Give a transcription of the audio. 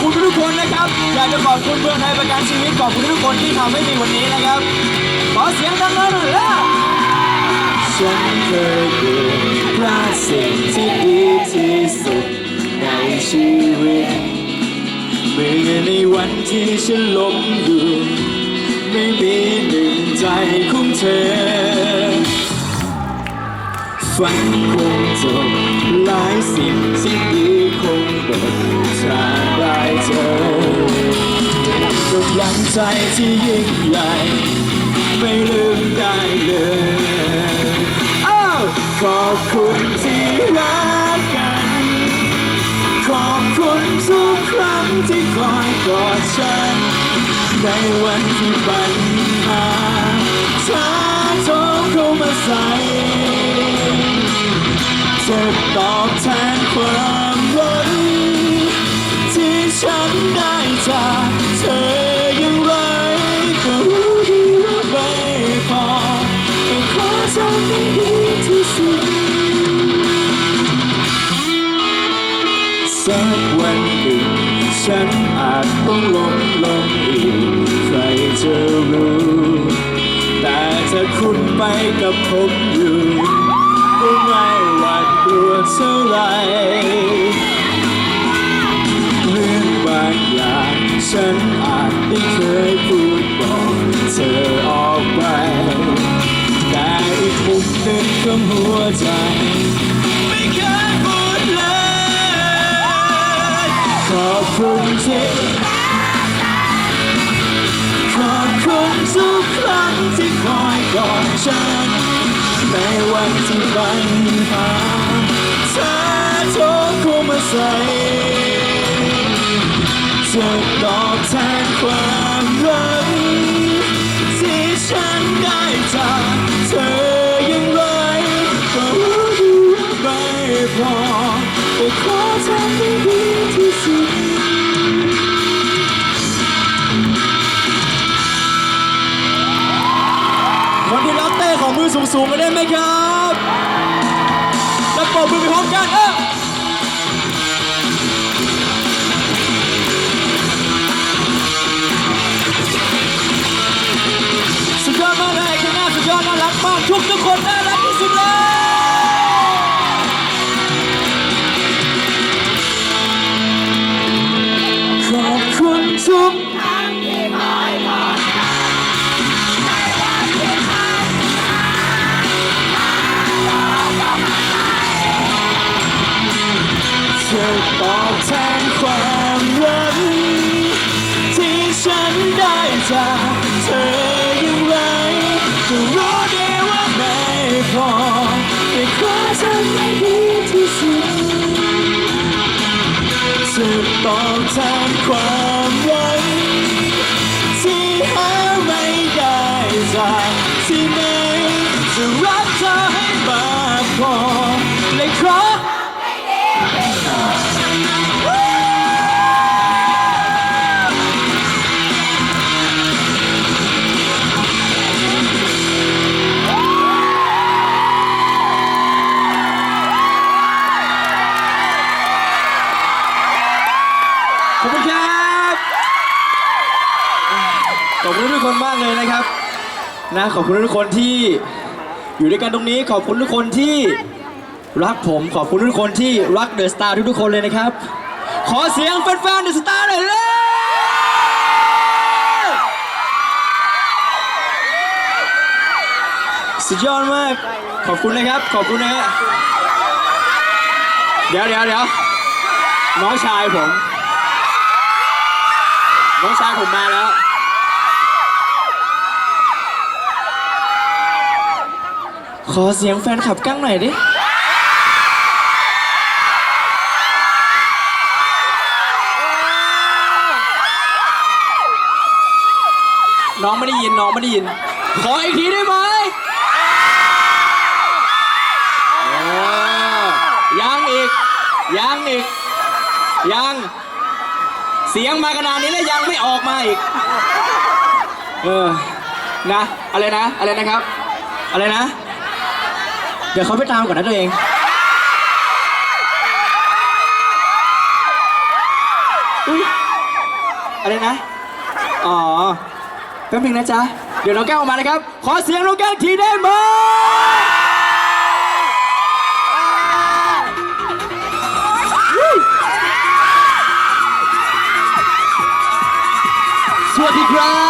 คุณทุกคนนะครับ อยากจะขอบคุณเมืองไทยประกันชีวิตขอบคุณทุกคนที่ทำให้มีวันนี้นะครับ ขอเสียงดังๆหน่อยล้วฉันเคยเกิดพลาดสิ่งที่ดีที่สุดในชีวิตเมื่อในวันที่ฉันล้มอยู่ไม่มีหนึ่งใจของเธอฝันคงจบหลายสิ่งที่ดี ลังใจที่ยิ่งใหญ่ไม่ลืมได้เลยขอบคุณที่รักกัน ขอบคุณทุกครั้งที่คอยกอดฉัน ในวันที่ปัญหาท้าโทเข้ามาใส่จะตอบแทนความหวังที่ฉันได้จาก สักวันหนึ่งฉันอาจต้องล้มลงอีก ใครจะรู้ แต่ถ้าคุณไปกับผมอยู่ก็ไม่หวาดกลัวเท่าไหรเรื่องบางอย่างฉันอาจไม่เคยพูด ของหัวใจ ไม่เคยพูดเลย ขอบคุณที่ขอบคุณทุกครั้งที่คอยกอดฉัน ในวันที่ปัญหาเธอโทรเข้ามาใส่ คนที่รักเต้ของมือสูงๆกันได้ไหมครับ แล้วปรบมือไปพร้อมกันเออ จากเธออย่างไรจะรู้ดีว่าไม่พอแต่ขอทำให้ดีที่สุดจะตอบแทนความรังที่หาไม่ได้จากที่ไหนจะรัก ทุกคนมากเลยนะครับนะขอบคุณทุกคนที่อยู่ด้วยกันตรงนี้ขอบคุณทุกคนที่รักผมขอบคุณทุกคนที่รักเดอะสตาร์ทุกๆคนเลยนะครับ ขอเสียงแฟนๆเดอะสตาร์หน่อยเลยสุดยอดมาก ขอบคุณนะครับ ขอบคุณนะฮะเดี๋ยวเดี๋ยวเดี๋ยวน้องชายผม น้องชายผมมาแล้ว ขอเสียงแฟนคลับกั้งหน่อยดิ น้องไม่ได้ยินน้องไม่ได้ยิน ขออีกทีได้ไหมเออยังอีก ยังอีก ยัง เสียงมาขนาดนี้แล้วยังไม่ออกมาอีก เออ นะ อะไรนะ อะไรนะครับ อะไรนะ เดี๋ยวเขาไปตามก่อนนะตัวเอง อุ้ยนะ อ๋อแป๊บนึงนะจ๊ะ เดี๋ยวน้องแก้วออกมานะครับ ขอเสียงน้องแก้วทีได้ไหมสวัสดีครับ